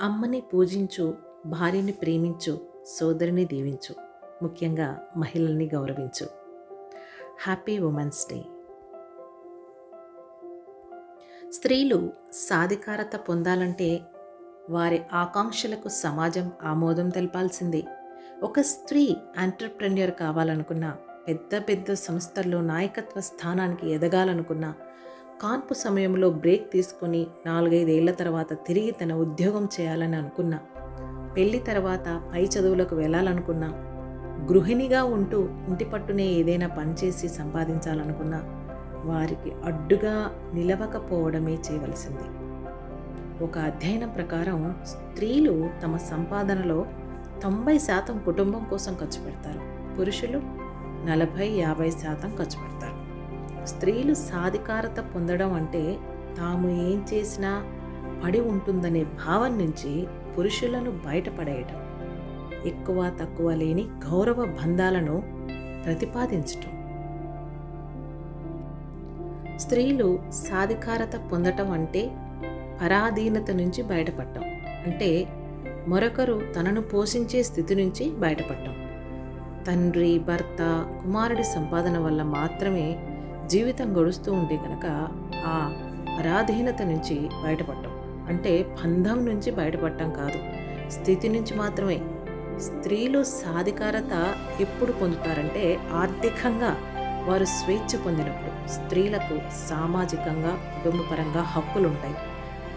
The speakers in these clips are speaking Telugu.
అమ్మని పూజించు భార్యని ప్రేమించు సోదరిని దీవించు ముఖ్యంగా మహిళల్ని గౌరవించు. హ్యాపీ ఉమెన్స్ డే స్త్రీలు సాధికారత పొందాలంటే వారి ఆకాంక్షలకు సమాజం ఆమోదం తెలపాల్సిందే. ఒక స్త్రీ ఎంటర్ప్రెన్యూర్ కావాలనుకున్న పెద్ద పెద్ద సంస్థల్లో నాయకత్వ స్థానానికి ఎదగాలనుకున్నా కాన్పు సమయంలో బ్రేక్ తీసుకుని నాలుగైదేళ్ళ తర్వాత తిరిగి తన ఉద్యోగం చేయాలని అనుకున్నా. పెళ్ళి తర్వాత పై చదువులకు వెళ్ళాలనుకున్నా. గృహిణిగా ఉంటూ ఇంటి పట్టునే ఏదైనా పనిచేసి సంపాదించాలనుకున్నా. వారికి అడ్డుగా నిలవకపోవడమే చేయవలసింది. ఒక అధ్యయనం ప్రకారం స్త్రీలు తమ సంపాదనలో తొంభై శాతం కుటుంబం కోసం ఖర్చు పెడతారు. పురుషులు నలభై యాభై శాతం ఖర్చు పెడతారు. స్త్రీలు సాధికారత పొందడం అంటే తాము ఏం చేసినా పడి ఉంటుందనే భావం నుంచి పురుషులను బయటపడేయటం. ఎక్కువ తక్కువ లేని గౌరవ బంధాలను ప్రతిపాదించటం. స్త్రీలు సాధికారత పొందటం అంటే పరాధీనత నుంచి బయటపడటం. అంటే మరొకరు తనను పోషించే స్థితి నుంచి బయటపడటం. తండ్రి భర్త కుమారుడి సంపాదన వల్ల మాత్రమే జీవితం గడుస్తూ ఉంటే కనుక ఆ పరాధీనత నుంచి బయటపడటం అంటే బంధం నుంచి బయటపడటం కాదు. స్థితి నుంచి మాత్రమే. స్త్రీలు సాధికారత ఎప్పుడు పొందుతారంటే ఆర్థికంగా వారు స్వేచ్ఛ పొందినప్పుడు స్త్రీలకు సామాజికంగా కుటుంబపరంగా హక్కులు ఉంటాయి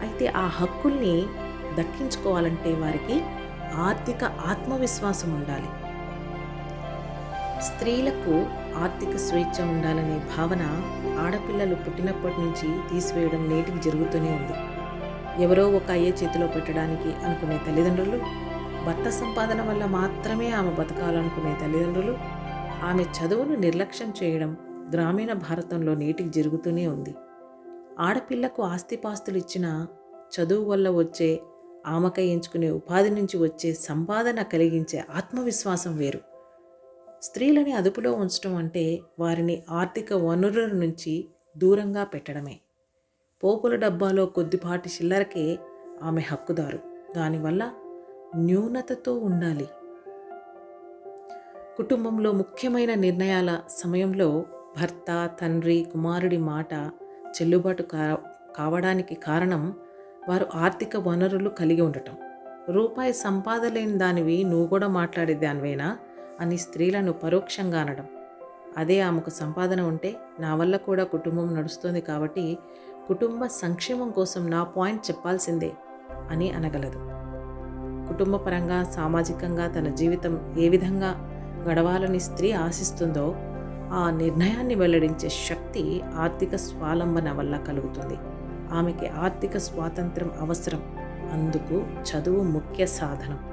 అయితే ఆ హక్కుల్ని దక్కించుకోవాలంటే వారికి ఆర్థిక ఆత్మవిశ్వాసం ఉండాలి స్త్రీలకు ఆర్థిక స్వేచ్ఛ ఉండాలనే భావన ఆడపిల్లలు పుట్టినప్పటి నుంచి తీసివేయడం నేటికి జరుగుతూనే ఉంది. ఎవరో ఒక అయ్యే చేతిలో పెట్టడానికి అనుకునే తల్లిదండ్రులు భర్త సంపాదన వల్ల మాత్రమే ఆమె బతకాలనుకునే తల్లిదండ్రులు ఆమె చదువును నిర్లక్ష్యం చేయడం గ్రామీణ భారతంలో నేటికి జరుగుతూనే ఉంది. ఆడపిల్లకు ఆస్తిపాస్తులు ఇచ్చిన చదువు వల్ల వచ్చే ఆమెకై ఎంచుకునే ఉపాధి నుంచి వచ్చే సంపాదన కలిగించే ఆత్మవిశ్వాసం వేరు. స్త్రీలని అదుపులో ఉంచడం అంటే వారిని ఆర్థిక వనరుల నుంచి దూరంగా పెట్టడమే. పోపుల డబ్బాలో కొద్దిపాటి చిల్లరకే ఆమె హక్కుదారు. దానివల్ల న్యూనతతో ఉండాలి. కుటుంబంలో ముఖ్యమైన నిర్ణయాల సమయంలో భర్త తండ్రి కుమారుడి మాట చెల్లుబాటు కా కావడానికి కారణం వారు ఆర్థిక వనరులు కలిగి ఉండటం. రూపాయి సంపాదలేని దానివి నువ్వు కూడా మాట్లాడే దానివేనా? అని స్త్రీలను పరోక్షంగా అనడం. అదే ఆమెకు సంపాదన ఉంటే నా వల్ల కూడా కుటుంబం నడుస్తుంది కాబట్టి కుటుంబ సంక్షేమం కోసం నా పాయింట్ చెప్పాల్సిందే అని అనగలదు. కుటుంబపరంగా సామాజికంగా తన జీవితం ఏ విధంగా గడవాలని స్త్రీ ఆశిస్తుందో ఆ నిర్ణయాన్ని వెల్లడించే శక్తి ఆర్థిక స్వాలంబన వల్ల కలుగుతుంది. ఆమెకి ఆర్థిక స్వాతంత్రం అవసరం. అందుకు చదువు ముఖ్య సాధనం.